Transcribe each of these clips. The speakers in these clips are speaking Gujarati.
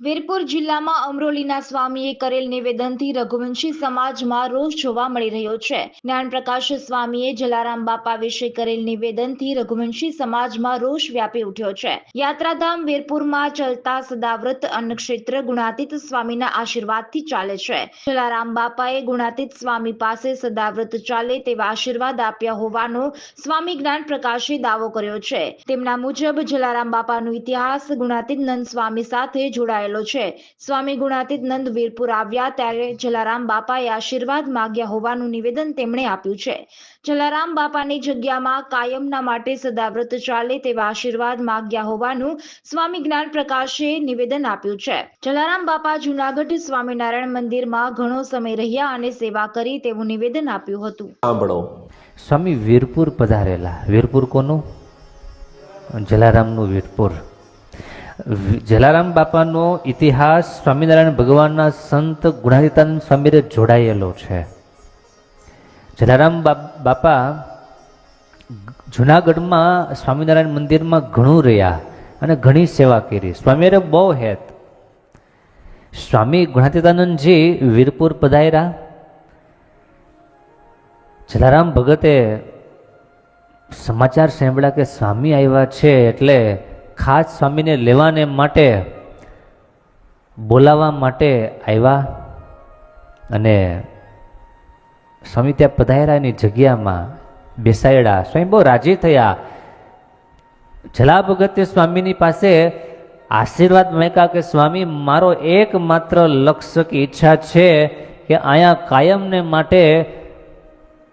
વીરપુર જિલ્લામાં અમરોલીના સ્વામીએ કરેલ નિવેદનથી રઘુવંશી સમાજમાં રોષ જોવા મળી રહ્યો છે. જ્ઞાનપ્રકાશ સ્વામીએ જલારામ બાપા વિશે કરેલ નિવેદનથી રઘુવંશી સમાજમાં રોષ વ્યાપી ઉઠ્યો છે. યાત્રાધામ વીરપુરમાં ચલતા સદાવ્રત અન્નક્ષેત્ર ગુણાતીત સ્વામીના આશીર્વાદથી ચાલે છે. જલારામ બાપાએ ગુણાતીત સ્વામી પાસે સદાવ્રત ચાલે તેવા આશીર્વાદ આપ્યા હોવાનો સ્વામી જ્ઞાન પ્રકાશે દાવો કર્યો છે. તેમના મુજબ જલારામ બાપાનો ઇતિહાસ ગુણાતીત નંદ સ્વામી સાથે જોડાયેલો છે. સ્વામી ગુણાતીતનંદ વીરપુર આવ્યા ત્યારે જલારામ બાપાએ આશીર્વાદ માગ્યા હોવાનું નિવેદન તેમણે આપ્યું છે. જલારામ બાપાની જગ્યામાં કાયમના માટે સદાવ્રત ચાલે તેવા આશીર્વાદ માગ્યા હોવાનું સ્વામી જ્ઞાન પ્રકાશે નિવેદન આપ્યું છે. જલારામ બાપા જુનાગઢ સ્વામિનારાયણ મંદિરમાં ઘણો સમય રહ્યા અને સેવા કરી તેવું નિવેદન આપ્યું હતું. સાંભળો. સ્વામી વીરપુર પધારેલા. વીરપુર કોનું? જલારામનું વીરપુર. જલારામ બાપાનો ઇતિહાસ સ્વામિનારાયણ ભગવાનના સંત ગુણાતીતાનંદ સ્વામીરે જોડાયેલો છે. જલારામ બાપ- જુનાગઢમાં સ્વામિનારાયણ મંદિરમાં ઘણું રહ્યા અને ઘણી સેવા કરી. સ્વામીએ બહુ હેત. સ્વામી ગુણાતીતાનંદજી વીરપુર પધાર્યા. જલારામ ભગતે સમાચાર સાંભળ્યા કે સ્વામી આવ્યા છે એટલે ખાસ સ્વામીને લેવાને માટે બોલાવવા માટે આવ્યા અને સ્વામી ત્યાં પધાર્યાની જગ્યામાં બેસાડ્યા. સ્વામી બહુ રાજી થયા. જલા ભગતે સ્વામીની પાસે આશીર્વાદ મેકા કે, સ્વામી, મારો એકમાત્ર લક્ષ્ય કે ઈચ્છા છે કે અહીંયા કાયમને માટે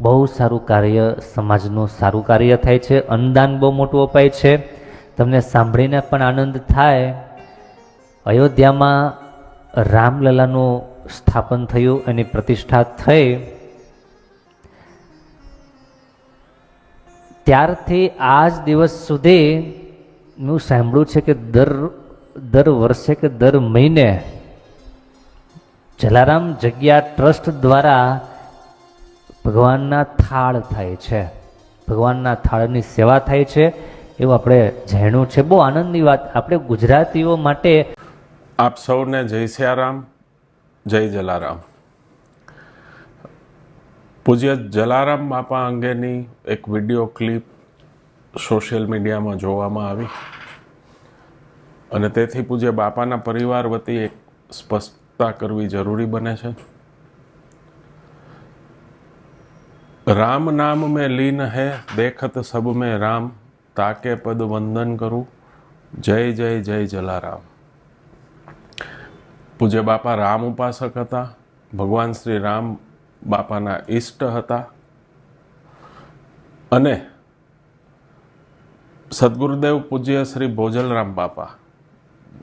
બહુ સારું કાર્ય સમાજનું સારું કાર્ય થાય છે. અન્નદાન બહુ મોટું અપાય છે. તમને સાંભળીને પણ આનંદ થાય. અયોધ્યામાં રામલલાનું સ્થાપન થયું, એની પ્રતિષ્ઠા થઈ. ત્યારથી આજ દિવસ સુધી મેં સાંભળ્યું છે કે દર દર વર્ષે કે દર મહિને જલારામ જગ્યા ટ્રસ્ટ દ્વારા ભગવાનના થાળ થાય છે. ભગવાનના થાળની સેવા થાય છે એવું આપણે જાણ્યું છે. બહુ આનંદની વાત. આપણે ગુજરાતીઓ માટે આપ સૌને જય સિયારામ, જય જલારામ. પૂજ્ય જલારામ બાપા અંગેની એક વીડિયો ક્લિપ સોશિયલ મીડિયામાં જોવામાં આવી. અને તેથી પૂજ્ય બાપાના પરિવાર વતી એક સ્પષ્ટતા કરવી જરૂરી બને છે. રામ નામ મેં લીન હે, દેખત સબ મેં રામ, તાકે પદ વંદન કરું. જય જય જય જલારામ. પૂજ્ય બાપા રામ ઉપાસક હતા, ભગવાન શ્રી રામ બાપાના ઈષ્ટ હતા. અને સદગુરુદેવ પૂજ્ય શ્રી ભોજલરામ બાપા,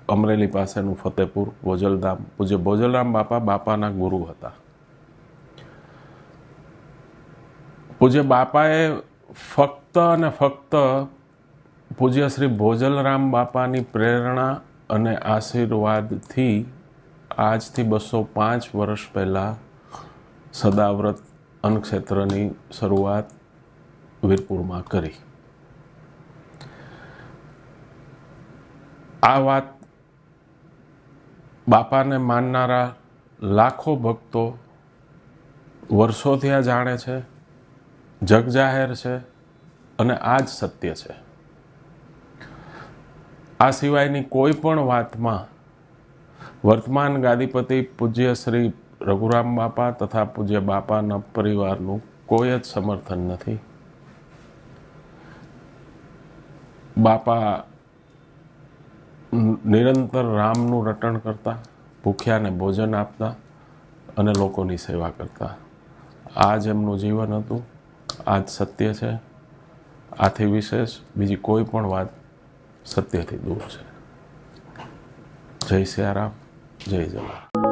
અમરેલી પાસેનું ફતેપુર ભોજલધામ પૂજ્ય ભોજલરામ બાપા બાપાના ગુરુ હતા. પૂજ્ય બાપાએ ફક્ત અને ફક્ત પૂજ્ય શ્રી ભોજલરામ બાપાની પ્રેરણા અને આશીર્વાદથી આજથી બસો પાંચ વર્ષ પહેલાં સદાવ્રત અન્નક્ષેત્રની શરૂઆત વીરપુરમાં કરી. આ વાત બાપાને માનનારા લાખો ભક્તો વર્ષોથી આ જાણે છે. જગજાહેર છે અને આ જ સત્ય છે. આ સિવાયની કોઈ પણ વાતમાં વર્તમાન ગાદીપતિ પૂજ્ય શ્રી રઘુરામ બાપા તથા પૂજ્ય બાપાના પરિવારનું કોઈ જ સમર્થન નથી. બાપા નિરંતર રામનું રટણ કરતા, ભૂખ્યાને ભોજન આપતા અને લોકોની સેવા કરતા. આ જ એમનું જીવન હતું. આ જ સત્ય છે, આથી વિશેષ બીજી કોઈ પણ વાત સત્યથી દૂર છે. જય સિયારામ, જય જલારામ